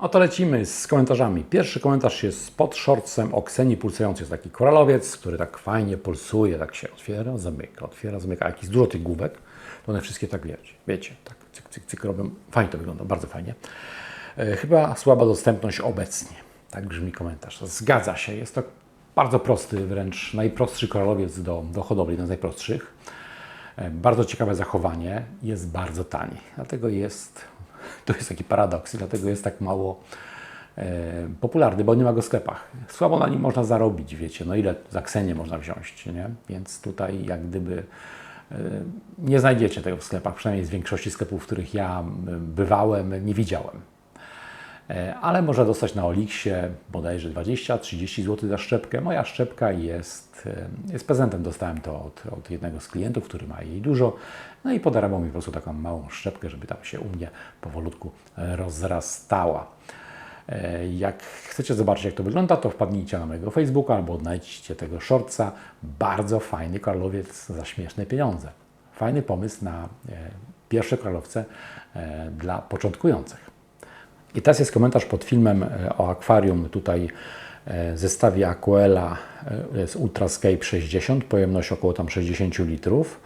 Oto lecimy z komentarzami. Pierwszy komentarz jest pod shortsem o Kseni pulsujący. Jest taki koralowiec, który tak fajnie pulsuje, tak się otwiera, zamyka, otwiera, zamyka. A jak jest dużo tych główek, to one wszystkie tak wiecie, wiecie, tak cyk, cyk, cyk robią. Fajnie to wygląda, bardzo fajnie. E, chyba słaba dostępność obecnie. Tak brzmi komentarz. Zgadza się, jest to bardzo prosty, wręcz najprostszy koralowiec do, do hodowli, jeden z najprostszych. E, Bardzo ciekawe zachowanie, jest bardzo tani. Dlatego jest, to jest taki paradoks, dlatego jest tak mało e, popularny, bo nie ma go w sklepach. Słabo na nim można zarobić, wiecie, no ile za ksenię można wziąć, nie? Więc tutaj jak gdyby e, nie znajdziecie tego w sklepach, przynajmniej z większości sklepów, w których ja bywałem, nie widziałem. E, ale można dostać na Oliksie bodajże 20-30 zł za szczepkę. Moja szczepka jest, e, jest prezentem, dostałem to od, od jednego z klientów, który ma jej dużo. No i podarował mi po prostu taką małą szczepkę, żeby tam się u mnie powolutku rozrastała. E, Jak chcecie zobaczyć, jak to wygląda, to wpadnijcie na mojego Facebooka albo odnajdźcie tego shortsa. Bardzo fajny karlowiec za śmieszne pieniądze. Fajny pomysł na pierwsze kralowce e, dla początkujących. I teraz jest komentarz pod filmem e, o akwarium. Tutaj e, zestawie Aquela e, jest Ultrascape 60, pojemność około tam 60 litrów.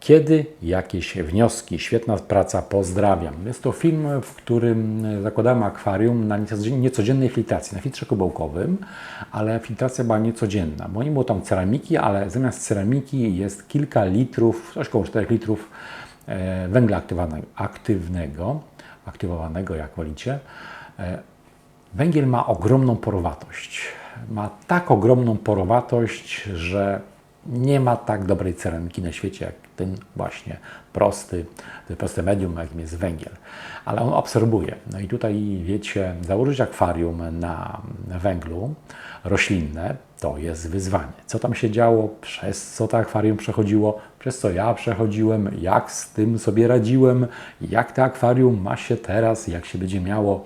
Kiedy jakieś wnioski? Świetna praca, pozdrawiam. Jest to film, w którym zakładałem akwarium na niecodzien- niecodziennej filtracji, na filtrze kubełkowym, ale filtracja była niecodzienna, bo nie było tam ceramiki, ale zamiast ceramiki jest kilka litrów, coś około 4 litrów węgla aktywnego, aktywowanego, jak wolicie. E, Węgiel ma ogromną porowatość. Ma tak ogromną porowatość, że nie ma tak dobrej ceramiki na świecie jak ten właśnie prosty, proste medium, jakim jest węgiel. Ale on absorbuje. No i tutaj wiecie, założyć akwarium na węglu roślinne to jest wyzwanie. Co tam się działo, przez co to akwarium przechodziło, przez co ja przechodziłem, jak z tym sobie radziłem, jak to akwarium ma się teraz, jak się będzie miało.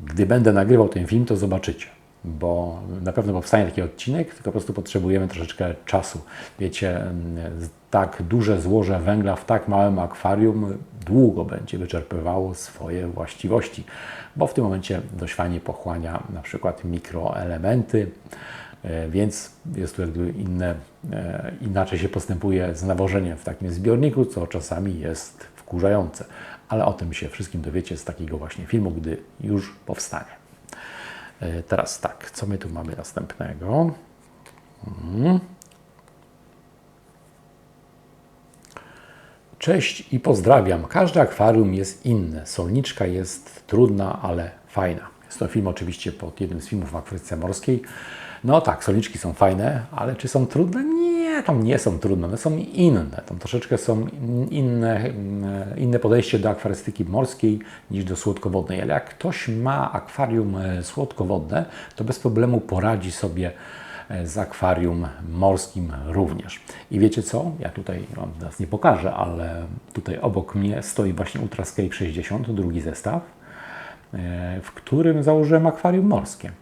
Gdy będę nagrywał ten film, to zobaczycie, bo na pewno powstanie taki odcinek, tylko po prostu potrzebujemy troszeczkę czasu. Wiecie, mm, tak duże złoże węgla w tak małym akwarium długo będzie wyczerpywało swoje właściwości, bo w tym momencie dość fajnie pochłania na przykład mikroelementy, e, więc jest tu jakby inne, e, inaczej się postępuje z nawożeniem w takim zbiorniku, co czasami jest wkurzające. Ale o tym się wszystkim dowiecie z takiego właśnie filmu, gdy już powstanie. E, Teraz tak, co my tu mamy następnego? Mhm. Cześć i pozdrawiam. Każde akwarium jest inne. Solniczka jest trudna, ale fajna. Jest to film oczywiście pod jednym z filmów w akwaryce morskiej. No tak, solniczki są fajne, ale czy są trudne? Nie, tam nie są trudne, one są inne. Tam troszeczkę są inne, inne podejście do akwarystyki morskiej niż do słodkowodnej. Ale jak ktoś ma akwarium e, słodkowodne, to bez problemu poradzi sobie e, z akwarium morskim również. I wiecie co? Ja tutaj wam teraz nie pokażę, ale tutaj obok mnie stoi właśnie Ultrascape 60, drugi zestaw, e, w którym założyłem akwarium morskie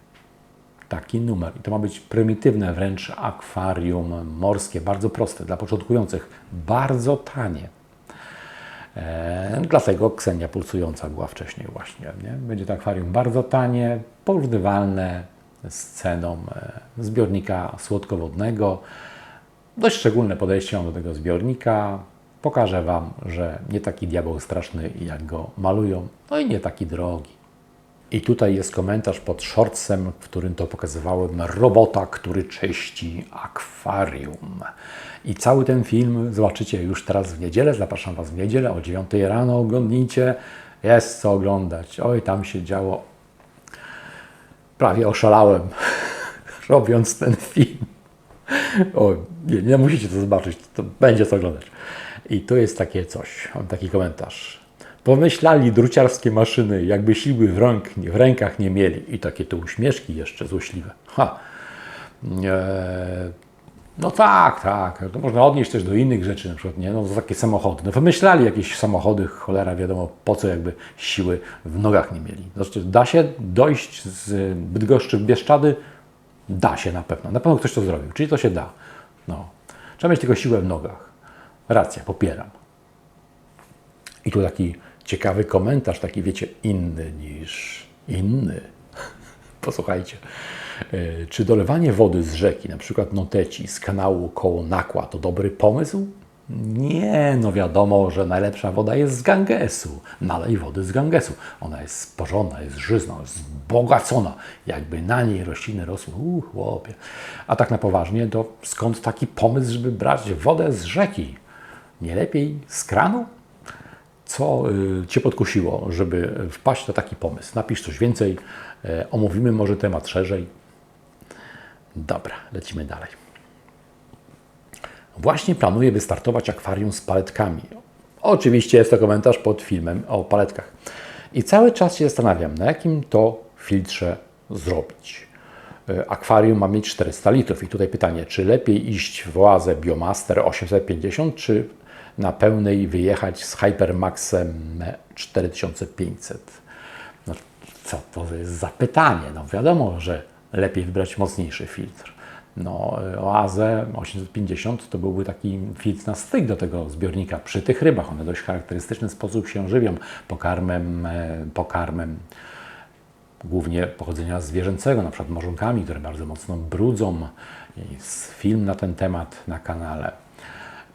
taki numer. I to ma być prymitywne wręcz akwarium morskie, bardzo proste dla początkujących, bardzo tanie. E, dlatego Ksenia pulsująca była wcześniej właśnie. Nie? Będzie to akwarium bardzo tanie, porównywalne z ceną e, zbiornika słodkowodnego. Dość szczególne podejście mam do tego zbiornika. Pokażę Wam, że nie taki diabeł straszny, jak go malują, no i nie taki drogi. I tutaj jest komentarz pod shortsem, w którym to pokazywałem robota, który czyści akwarium. I cały ten film zobaczycie już teraz w niedzielę. Zapraszam Was w niedzielę o 9 rano. Oglądnijcie. Jest co oglądać. Oj, tam się działo. Prawie oszalałem, robiąc ten film. O, nie, nie musicie to zobaczyć, to będzie co oglądać. I tu jest takie coś, taki komentarz. Pomyślali druciarskie maszyny, jakby siły w, rąk, w rękach nie mieli. I takie tu uśmieszki jeszcze złośliwe. Ha. Eee, no tak, tak. To można odnieść też do innych rzeczy, na przykład, nie? No to takie samochody. No wymyślali jakieś samochody, cholera wiadomo po co, jakby siły w nogach nie mieli. Znaczy, da się dojść z Bydgoszczy w Bieszczady? Da się na pewno. Na pewno ktoś to zrobił. Czyli to się da. No. Trzeba mieć tylko siłę w nogach. Racja, popieram. I tu taki ciekawy komentarz, taki wiecie, inny niż inny. Posłuchajcie. E, Czy dolewanie wody z rzeki, na przykład Noteci, z kanału koło Nakła, to dobry pomysł? Nie, no wiadomo, że najlepsza woda jest z Gangesu. Nalej wody z Gangesu. Ona jest porządna, jest żyzna, jest zbogacona. Jakby na niej rośliny rosły. Uuu, chłopie. A tak na poważnie, to skąd taki pomysł, żeby brać wodę z rzeki? Nie lepiej z kranu? Co y, Cię podkusiło, żeby wpaść na taki pomysł? Napisz coś więcej, e, omówimy może temat szerzej. Dobra, lecimy dalej. Właśnie planuję wystartować akwarium z paletkami. Oczywiście jest to komentarz pod filmem o paletkach. I cały czas się zastanawiam, na jakim to filtrze zrobić. E, Akwarium ma mieć 400 litrów i tutaj pytanie, czy lepiej iść w oazę Biomaster 850, czy na pełnej wyjechać z Hypermaxem 4500? No, co to jest za pytanie? No wiadomo, że lepiej wybrać mocniejszy filtr. No, Oazę 850 to byłby taki filtr na styk do tego zbiornika przy tych rybach. One w dość charakterystyczny sposób się żywią pokarmem, e, pokarmem głównie pochodzenia zwierzęcego, na przykład morzonkami, które bardzo mocno brudzą. Jest film na ten temat na kanale.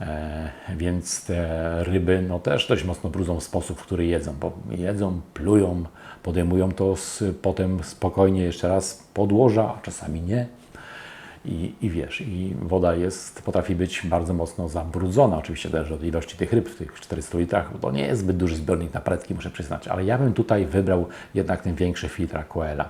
E, więc te ryby no, też dość mocno brudzą sposób, w który jedzą, bo jedzą, plują, podejmują to z, potem spokojnie jeszcze raz podłoża, a czasami nie. I, I wiesz, i woda jest, potrafi być bardzo mocno zabrudzona, oczywiście też od ilości tych ryb w tych 400 litrach, bo to nie jest zbyt duży zbiornik na paletki, muszę przyznać, ale ja bym tutaj wybrał jednak ten większy filtr Aquela.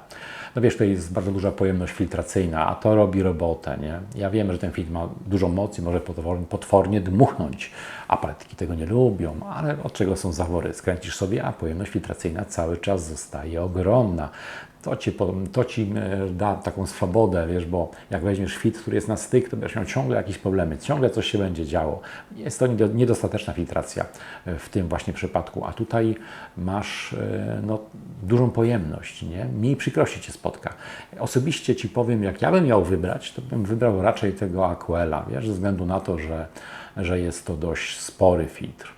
No wiesz, tutaj jest bardzo duża pojemność filtracyjna, a to robi robotę, nie? Ja wiem, że ten filtr ma dużą moc i może potwornie, dmuchnąć, a paletki tego nie lubią, ale od czego są zawory? Skręcisz sobie, a pojemność filtracyjna cały czas zostaje ogromna to ci, to ci e, da taką swobodę, wiesz, bo jak weźmiesz fit, który jest na styk, to będziesz miał ciągle jakieś problemy, ciągle coś się będzie działo. Jest to niedostateczna filtracja e, w tym właśnie przypadku, a tutaj masz e, no, dużą pojemność, nie? Mniej przykrości Cię spotka. Osobiście Ci powiem, jak ja bym miał wybrać, to bym wybrał raczej tego Aquela, wiesz, ze względu na to, że, że jest to dość spory filtr.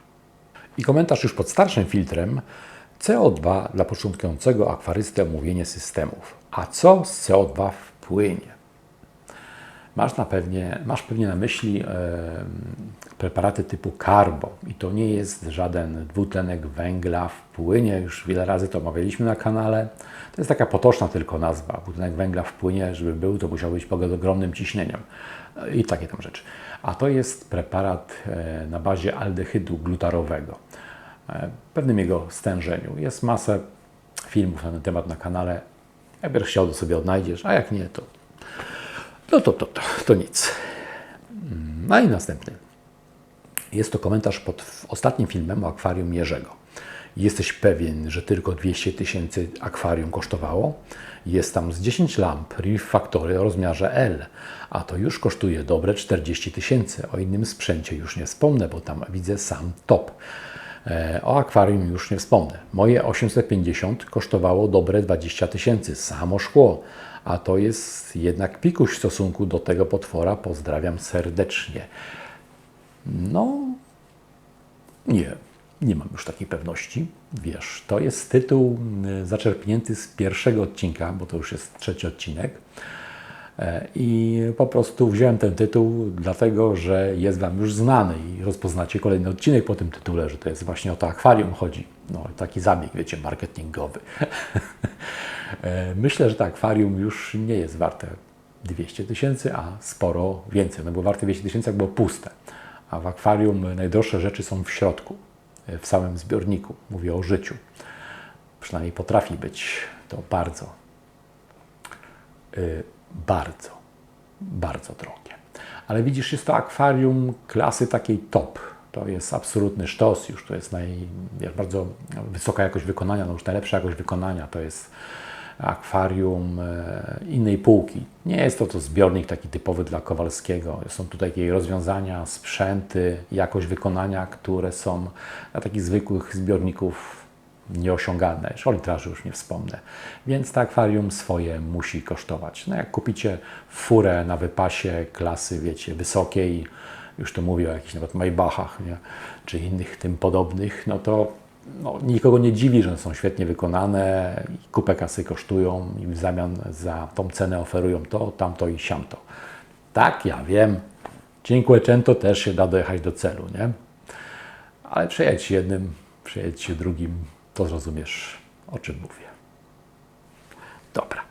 I komentarz już pod starszym filtrem, CO2 dla początkującego akwarysty omówienie systemów. A co z CO2 wpłynie? Masz, na pewnie, masz pewnie na myśli e, preparaty typu karbo i to nie jest żaden dwutlenek węgla w płynie, już wiele razy to omawialiśmy na kanale. To jest taka potoczna tylko nazwa. Dwutlenek węgla w płynie, żeby był, to musiał być pod ogromnym ciśnieniem i takie tam rzeczy. A to jest preparat e, na bazie aldehydu glutarowego pewnym jego stężeniu. Jest masę filmów na ten temat na kanale. Jak będziesz chciał, to sobie odnajdziesz, a jak nie, to no to, to, to, to nic. No i następny. Jest to komentarz pod ostatnim filmem o akwarium Jerzego. Jesteś pewien, że tylko 200 tysięcy akwarium kosztowało? Jest tam z 10 lamp Reef Factory o rozmiarze L, a to już kosztuje dobre 40 tysięcy. O innym sprzęcie już nie wspomnę, bo tam widzę sam top. E, o akwarium już nie wspomnę. Moje 850 kosztowało dobre 20 tysięcy, samo szkło, a to jest jednak pikuś w stosunku do tego potwora. Pozdrawiam serdecznie. No, nie, nie mam już takiej pewności. Wiesz, to jest tytuł y, zaczerpnięty z pierwszego odcinka, bo to już jest trzeci odcinek. E, I po prostu wziąłem ten tytuł, dlatego że jest Wam już znany i rozpoznacie kolejny odcinek po tym tytule, że to jest właśnie o to akwarium chodzi. No, taki zabieg, wiecie, marketingowy. E, myślę, że to akwarium już nie jest warte 200 tysięcy, a sporo więcej. No bo warte 200 tysięcy, jak było puste. A w akwarium najdroższe rzeczy są w środku, e, w samym zbiorniku. Mówię o życiu. Przynajmniej potrafi być to bardzo bardzo, bardzo drogie. Ale widzisz, jest to akwarium klasy takiej top. To jest absolutny sztos, już to jest naj, bardzo wysoka jakość wykonania, no już najlepsza jakość wykonania. To jest akwarium e, innej półki. Nie jest to to zbiornik taki typowy dla Kowalskiego. Są tu takie rozwiązania, sprzęty, jakość wykonania, które są dla takich zwykłych zbiorników nieosiągalne. O litrażu już nie wspomnę. Więc to akwarium swoje musi kosztować. No jak kupicie furę na wypasie klasy, wiecie, wysokiej, już to mówię o jakichś nawet Maybachach, nie? czy innych tym podobnych, no to no, nikogo nie dziwi, że są świetnie wykonane, kupę kasy kosztują i w zamian za tą cenę oferują to, tamto i siamto. Tak, ja wiem, Cinquecento też się da dojechać do celu, nie? Ale przejedź jednym, przejedź drugim, to zrozumiesz, o czym mówię. Dobra.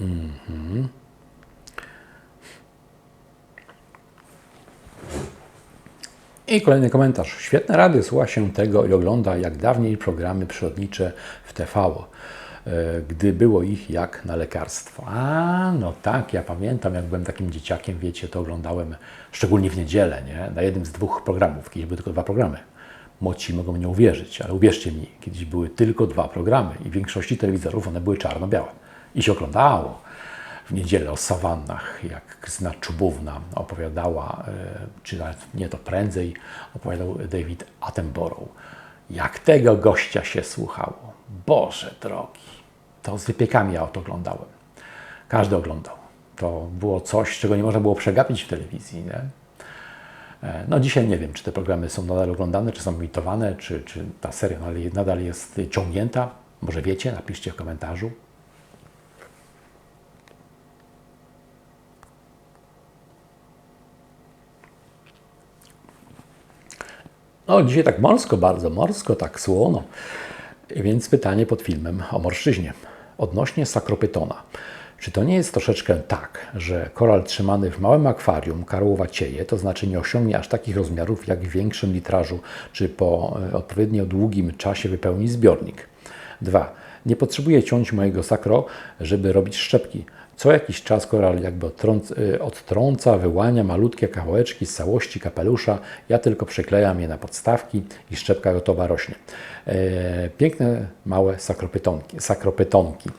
Mhm. I kolejny komentarz. Świetne rady, słucha się tego i ogląda jak dawniej programy przyrodnicze w TV, e, gdy było ich jak na lekarstwo. A, no tak, ja pamiętam, jak byłem takim dzieciakiem, wiecie, to oglądałem szczególnie w niedzielę, nie? Na jednym z dwóch programów, kiedyś były tylko dwa programy. Młodsi mogą nie uwierzyć, ale uwierzcie mi, kiedyś były tylko dwa programy i w większości telewizorów one były czarno-białe. I się oglądało w niedzielę o sawannach, jak Krystyna Czubówna opowiadała, e, czy nawet nie to prędzej, opowiadał David Attenborough. Jak tego gościa się słuchało. Boże drogi. To z wypiekami ja to oglądałem. Każdy oglądał. To było coś, czego nie można było przegapić w telewizji. Nie? E, no dzisiaj nie wiem, czy te programy są nadal oglądane, czy są emitowane, czy, czy ta seria nadal jest ciągnięta. Może wiecie, napiszcie w komentarzu. No, dzisiaj tak morsko, bardzo morsko, tak słono. Więc pytanie pod filmem o morszczyźnie. Odnośnie sakropytona. Czy to nie jest troszeczkę tak, że koral trzymany w małym akwarium karłowacieje, to znaczy nie osiągnie aż takich rozmiarów jak w większym litrażu, czy po e, odpowiednio długim czasie wypełni zbiornik? 2. Nie potrzebuję ciąć mojego sakro, żeby robić szczepki. Co jakiś czas koral jakby y, odtrąca, wyłania malutkie kawałeczki z całości kapelusza. Ja tylko przyklejam je na podstawki i szczepka gotowa rośnie. E, piękne, małe sakropytonki. sakropytonki.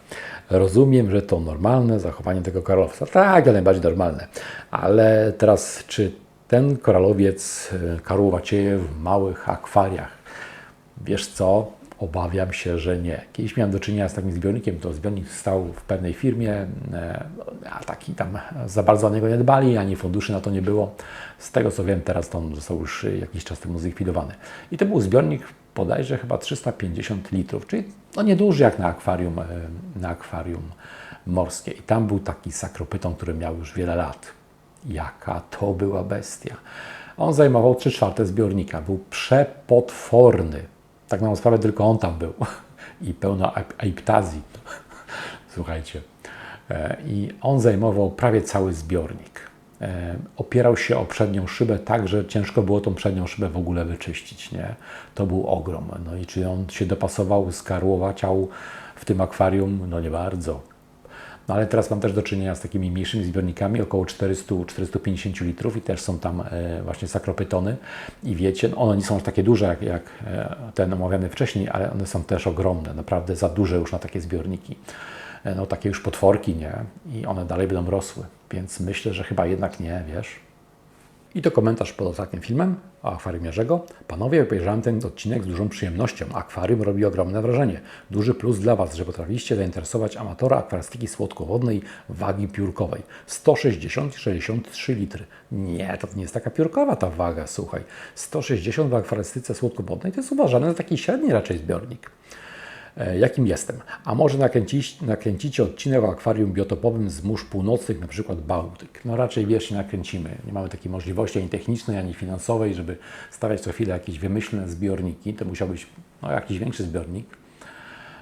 Rozumiem, że to normalne zachowanie tego koralowca. Tak, ale najbardziej normalne. Ale teraz, czy ten koralowiec y, karłowacieje w małych akwariach? Wiesz co? Obawiam się, że nie. Kiedyś miałem do czynienia z takim zbiornikiem, to zbiornik stał w pewnej firmie, e, a taki tam za bardzo o niego nie dbali, ani funduszy na to nie było. Z tego co wiem, teraz on został już jakiś czas temu zlikwidowany. I to był zbiornik bodajże chyba 350 litrów, czyli no nieduży jak na akwarium, e, na akwarium morskie. I tam był taki sakropyton, który miał już wiele lat. Jaka to była bestia. On zajmował 3 czwarte zbiornika. Był przepotworny tak na sprawę tylko on tam był i pełno aiptazji. Słuchajcie. E, I on zajmował prawie cały zbiornik. E, opierał się o przednią szybę tak, że ciężko było tą przednią szybę w ogóle wyczyścić. Nie? To był ogrom. No i czy on się dopasował, skarłowaciał w tym akwarium? No nie bardzo. No ale teraz mam też do czynienia z takimi mniejszymi zbiornikami, około 400-450 litrów i też są tam e, właśnie sakropytony i wiecie, no one nie są aż takie duże jak, jak e, ten omawiany wcześniej, ale one są też ogromne, naprawdę za duże już na takie zbiorniki. No takie już potworki, nie? I one dalej będą rosły, więc myślę, że chyba jednak nie, wiesz. I to komentarz pod ostatnim filmem o akwarium Jerzego. Panowie, obejrzałem ten odcinek z dużą przyjemnością. Akwarium robi ogromne wrażenie. Duży plus dla Was, że potrafiliście zainteresować amatora akwarystyki słodkowodnej wagi piórkowej. 160-63 litry. Nie, to nie jest taka piórkowa ta waga, słuchaj. 160 w akwarystyce słodkowodnej to jest uważane za taki średni raczej zbiornik. E, jakim jestem. A może nakręcić, nakręcicie odcinek o akwarium biotopowym z mórz północnych, na przykład Bałtyk. No raczej wiesz, nie nakręcimy. Nie mamy takiej możliwości ani technicznej, ani finansowej, żeby stawiać co chwilę jakieś wymyślne zbiorniki. To musiał być no, jakiś większy zbiornik.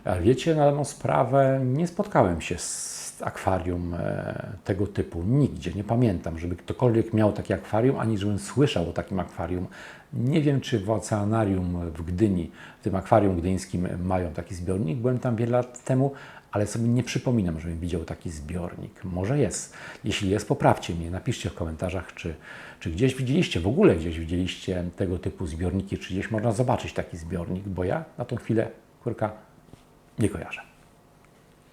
Ale wiecie, na daną sprawę nie spotkałem się z akwarium e, tego typu nigdzie. Nie pamiętam, żeby ktokolwiek miał takie akwarium, ani żebym słyszał o takim akwarium. Nie wiem, czy w oceanarium w Gdyni, w tym akwarium gdyńskim mają taki zbiornik. Byłem tam wiele lat temu, ale sobie nie przypominam, żebym widział taki zbiornik. Może jest. Jeśli jest, poprawcie mnie, napiszcie w komentarzach, czy, czy gdzieś widzieliście, w ogóle gdzieś widzieliście tego typu zbiorniki, czy gdzieś można zobaczyć taki zbiornik, bo ja na tą chwilę, kurka, nie kojarzę.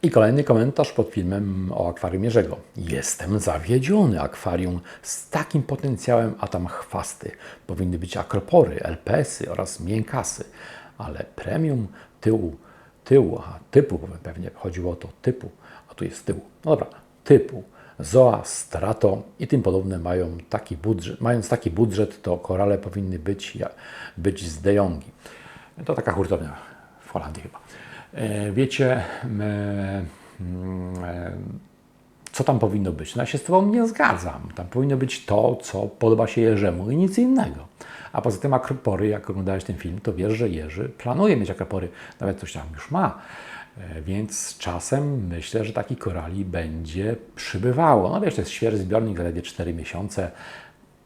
I kolejny komentarz pod filmem o akwarium Jerzego. Jestem zawiedziony. Akwarium z takim potencjałem, a tam chwasty. Powinny być akropory, LPS-y oraz miękasy. Ale premium tyłu, tyłu, aha, typu pewnie chodziło o to, typu, a tu jest tyłu. No dobra, typu. Zoa, Strato i tym podobne mają taki budżet, mając taki budżet, to korale powinny być, być z De Jongi. To taka hurtownia w Holandii chyba. E, Wiecie, m, mm, e, co tam powinno być? No ja się z Tobą nie zgadzam. Tam powinno być to, co podoba się Jerzemu i nic innego. A poza tym akropory, jak oglądałeś ten film, to wiesz, że Jerzy planuje mieć akropory. Nawet coś tam już ma. E, Więc czasem myślę, że taki korali będzie przybywało. No wiesz, to jest świeży zbiornik, zaledwie 4 miesiące.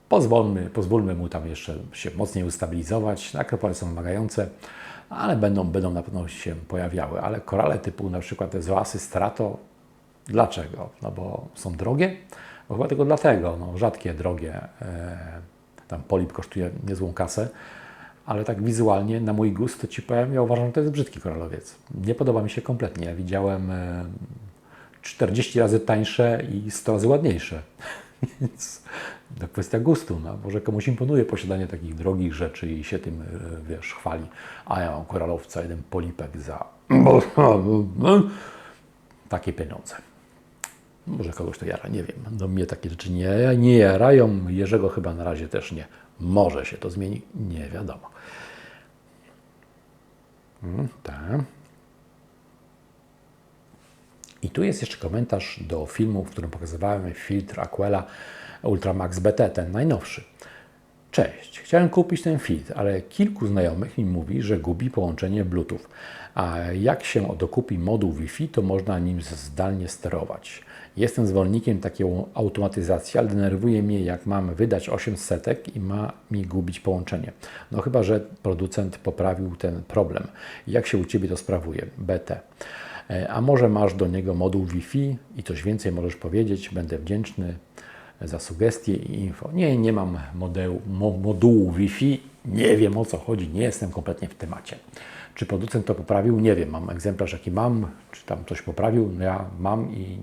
Pozwólmy, pozwólmy mu tam jeszcze się mocniej ustabilizować. Akropory są wymagające, ale będą, będą na pewno się pojawiały. Ale korale typu na przykład te zoasy strato, dlaczego? No bo są drogie? Bo chyba tylko dlatego, no rzadkie, drogie. E, tam polip kosztuje niezłą kasę, ale tak wizualnie, na mój gust, to Ci powiem, ja uważam, że to jest brzydki koralowiec. Nie podoba mi się kompletnie. Ja widziałem e, 40 razy tańsze i 100 razy ładniejsze. Więc to kwestia gustu. No. Może komuś imponuje posiadanie takich drogich rzeczy i się tym, e, wiesz, chwali. A ja mam koralowca, jeden polipek za takie pieniądze. Może kogoś to jara, nie wiem. No mnie takie rzeczy nie, nie jarają. Jerzego chyba na razie też nie. Może się to zmieni, nie wiadomo. Mm, tak. I tu jest jeszcze komentarz do filmu, w którym pokazywałem filtr Aquela Ultramax BT, ten najnowszy. Cześć, chciałem kupić ten filtr, ale kilku znajomych mi mówi, że gubi połączenie Bluetooth. A jak się dokupi moduł Wi-Fi, to można nim zdalnie sterować. Jestem zwolennikiem takiej automatyzacji, ale denerwuje mnie, jak mam wydać 800 i ma mi gubić połączenie. No chyba, że producent poprawił ten problem. Jak się u Ciebie to sprawuje? BT. E, A może masz do niego moduł Wi-Fi i coś więcej możesz powiedzieć? Będę wdzięczny za sugestie i info. Nie, nie mam modelu, mo, modułu Wi-Fi, nie wiem o co chodzi, nie jestem kompletnie w temacie. Czy producent to poprawił? Nie wiem. Mam egzemplarz, jaki mam, czy tam coś poprawił. No ja mam i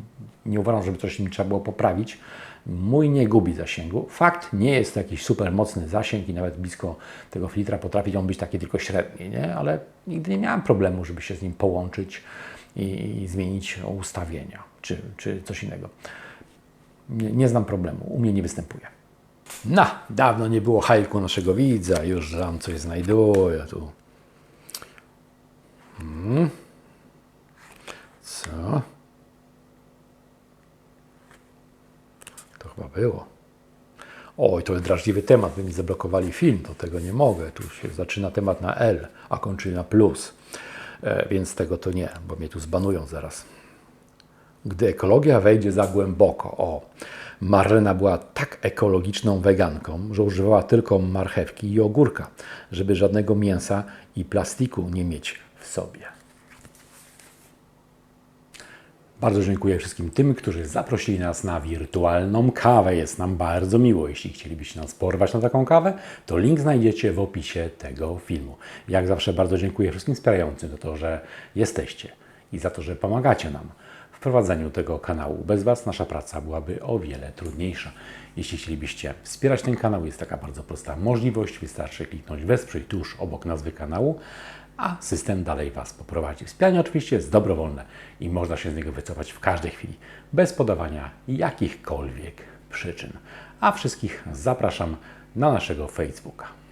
nie uważam, żeby coś mi trzeba było poprawić. Mój nie gubi zasięgu. Fakt, nie jest to jakiś super mocny zasięg i nawet blisko tego filtra potrafi on być taki tylko średni, nie? ale nigdy nie miałem problemu, żeby się z nim połączyć i, i zmienić ustawienia czy, czy coś innego. Nie, nie znam problemu, u mnie nie występuje. No, dawno nie było hajku naszego widza, już tam coś znajduję tu. Hmm. Co? To chyba było. Oj, to jest drażliwy temat, by mi zablokowali film, to tego nie mogę. Tu się zaczyna temat na L, a kończy na plus. E, więc tego to nie, bo mnie tu zbanują zaraz. Gdy ekologia wejdzie za głęboko. O, Marlena była tak ekologiczną weganką, że używała tylko marchewki i ogórka, żeby żadnego mięsa i plastiku nie mieć w sobie. Bardzo dziękuję wszystkim tym, którzy zaprosili nas na wirtualną kawę. Jest nam bardzo miło. Jeśli chcielibyście nas porwać na taką kawę, to link znajdziecie w opisie tego filmu. Jak zawsze bardzo dziękuję wszystkim wspierającym za to, że jesteście i za to, że pomagacie nam w prowadzeniu tego kanału. Bez Was nasza praca byłaby o wiele trudniejsza. Jeśli chcielibyście wspierać ten kanał, jest taka bardzo prosta możliwość. Wystarczy kliknąć wesprzyj tuż obok nazwy kanału, a system dalej Was poprowadzi. Wspieranie oczywiście jest dobrowolne i można się z niego wycofać w każdej chwili, bez podawania jakichkolwiek przyczyn. A wszystkich zapraszam na naszego Facebooka.